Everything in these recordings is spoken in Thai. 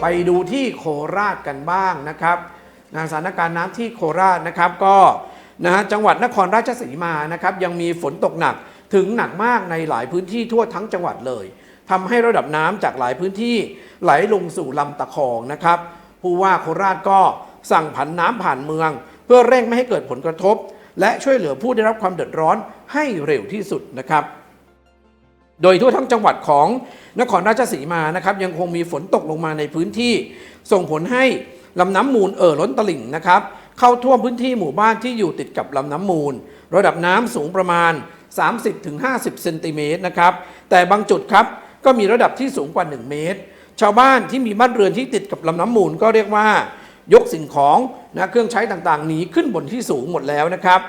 ไปดูที่โคราชกันบ้างนะครับนะสถานการณ์น้ำที่โคราชนะครับก็นะฮะจังหวัดนครราชสีมานะครับยังมีฝนตกหนักถึงหนักมากในหลายพื้นที่ทั่วทั้งจังหวัดเลยทำให้ระดับน้ำจากหลายพื้นที่ไหลลงสู่ลำตะคองนะครับผู้ว่าโคราชก็สั่งผันน้ำผ่านเมือง เพื่อเร่งไม่ให้เกิดผลกระทบ และช่วยเหลือผู้ได้รับความเดือดร้อนให้เร็วที่สุดนะครับ โดยทั่วทั้งจังหวัดของนครราชสีมานะครับยังคงมีฝนตกลงมาในพื้นที่ ส่งผลให้ลำน้ำมูลเอ่อล้นตลิ่งนะครับเข้าท่วมพื้นที่หมู่บ้านที่อยู่ติดกับลำน้ำมูล ระดับน้ำสูงประมาณ 30-50 เซนติเมตรนะครับแต่บางจุดครับก็มีระดับที่สูงกว่า 1 เมตร ชาวบ้านที่มีบ้านเรือนที่ติดกับลำน้ำมูลก็เรียกว่า ยกสิ่งของนะเครื่องใช้ต่างๆหนีขึ้นบนที่สูงหมดแล้วนะครับ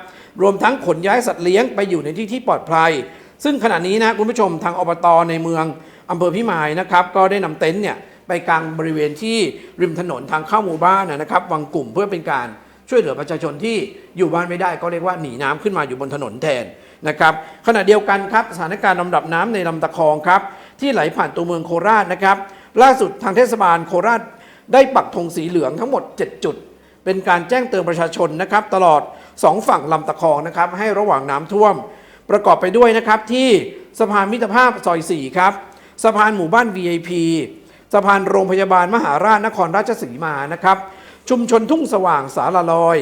รวมทั้งขนย้ายสัตว์เลี้ยงไปอยู่ในที่ที่ปลอดภัย ซึ่งขณะนี้นะคุณผู้ชมทางอบตในเมืองอำเภอพิมายนะครับก็ได้นำเต็นท์เนี่ยไปกางบริเวณที่ริมถนนทางเข้าหมู่บ้านนะครับวางกลุ่มเพื่อเป็นการช่วยเหลือประชาชนที่อยู่บ้านไม่ได้ก็เรียกว่าหนีน้ำขึ้นมาอยู่บนถนนแทนนะครับขณะเดียวกันครับสถานการณ์ลำดับน้ำในลำตะคองครับที่ไหลผ่านตัวเมืองโคราชนะครับล่าสุดทางเทศบาลโคราชได้ปักธงสีเหลืองทั้งหมด 7 จุด เป็นการแจ้งเตือนประชาชนนะครับตลอด 2 ฝั่งลำตะคองนะครับให้ระหว่างน้ำท่วม ประกอบไปด้วยนะครับที่สะพานมิตรภาพซอย 4 ครับ สะพานหมู่บ้าน VIP สะพานโรงพยาบาลมหาราชนครราชสีมานะครับ ชุมชนทุ่งสว่างสาลาลอย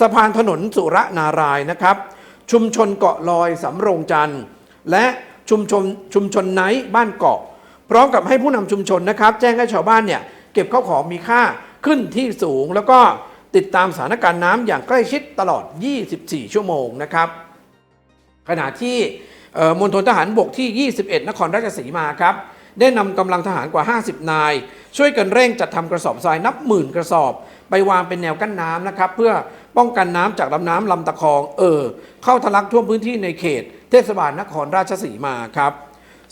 สะพานถนนสุรนารายนะครับ ชุมชนเกาะลอยสำโรงจันทร์และชุมชนชุมชนไนท์บ้านเกาะ พร้อมกับให้ผู้นำชุมชนนะครับ แจ้งให้ชาวบ้านเนี่ยเก็บข้าวของมีค่าขึ้นที่สูง แล้วก็ติดตามสถานการณ์น้ำอย่างใกล้ชิดตลอด 24 ชั่วโมงนะครับ ขณะที่มณฑลทหารบกที่ 21 นครราชสีมาครับได้นำกำลังทหารกว่า 50 นาย ช่วยกันเร่งจัดทำกระสอบทรายนับหมื่นกระสอบ ไปวางเป็นแนวกั้นน้ำนะครับ เพื่อป้องกันน้ำจากลำน้ำลำตะคอง เออเข้าทะลักท่วมพื้นที่ในเขต เทศบาลนครราชสีมาครับ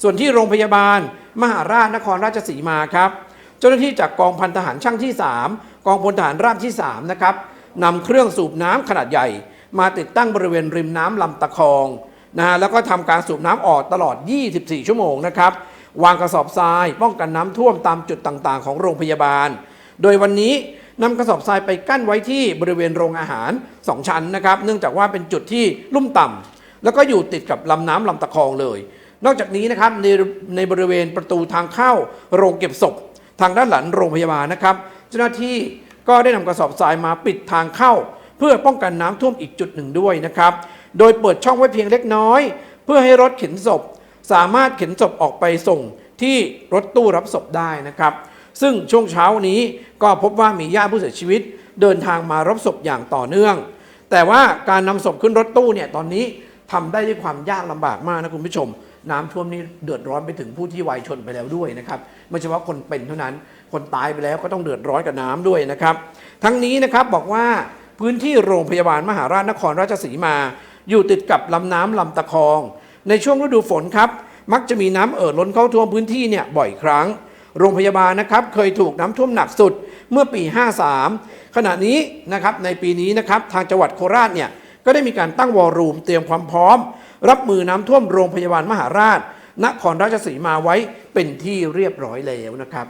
ส่วนที่โรงพยาบาล มหาราชนครราชสีมาครับ เจ้าหน้าที่จากกองพันทหารช่างที่ 3 กองพลทหารราบที่3นะครับนำเครื่องสูบน้ำขนาดใหญ่ มาติดตั้งบริเวณริมน้ำลำตะคองนะฮะแล้วก็ทำการสูบน้ำออกตลอด 24 ชั่วโมงนะครับ วางกระสอบทราย ป้องกันน้ำท่วมตามจุดต่างๆ ของโรงพยาบาล โดยวันนี้นำกระสอบทรายไปกั้นไว้ที่บริเวณโรงอาหาร 2 ชั้นนะครับ เนื่องจากว่าเป็นจุดที่ลุ่มต่ำแล้วก็อยู่ติดกับลำน้ำลำตะคองเลย นอกจากนี้นะครับในในบริเวณประตูทางเข้าโรงเก็บศพ ทางด้านหลังโรงพยาบาลนะครับ เจ้าหน้าที่ก็ได้นำกระสอบทรายมาปิดทางเข้า เพื่อป้องกันน้ำท่วมอีกจุดหนึ่งด้วยนะครับ โดยเปิดช่องไว้เพียงเล็กน้อย เพื่อให้รถเข็นศพ สามารถเข็นศพออกไปส่งที่รถตู้รับศพได้นะครับ ซึ่งช่วงเช้านี้ก็พบว่ามีญาติผู้เสียชีวิต เดินทางมารับศพอย่างต่อเนื่อง แต่ว่าการนำศพขึ้นรถตู้เนี่ยตอนนี้ทำได้ด้วยความยากลำบากมากนะคุณผู้ชมน้ำท่วมนี่เดือดร้อนไปถึงผู้ที่วัยชนไปแล้วด้วยนะครับไม่ใช่ว่าคนเป็นเท่านั้นคนตายไปแล้วก็ต้องเดือดร้อนกับน้ำด้วยนะครับ ทั้งนี้นะครับบอกว่า พื้นที่โรงพยาบาลมหาราชนครราชสีมา อยู่ติดกับลำน้ำลำตะคอง ในช่วงฤดูฝนครับ มักจะมีน้ำเอ่อล้นเข้าท่วมพื้นที่เนี่ยบ่อยครั้ง โรงพยาบาลนะครับเคยถูกน้ำท่วมหนักสุดเมื่อปี 53 ขณะนี้นะครับในปีนี้นะครับทางจังหวัดโคราชเนี่ยก็ได้มีการตั้งวอลลุ่มเตรียมความพร้อม รับมือน้ำท่วมโรงพยาบาลมหาราชนครราชสีมาไว้เป็นที่เรียบร้อยแล้วนะครับ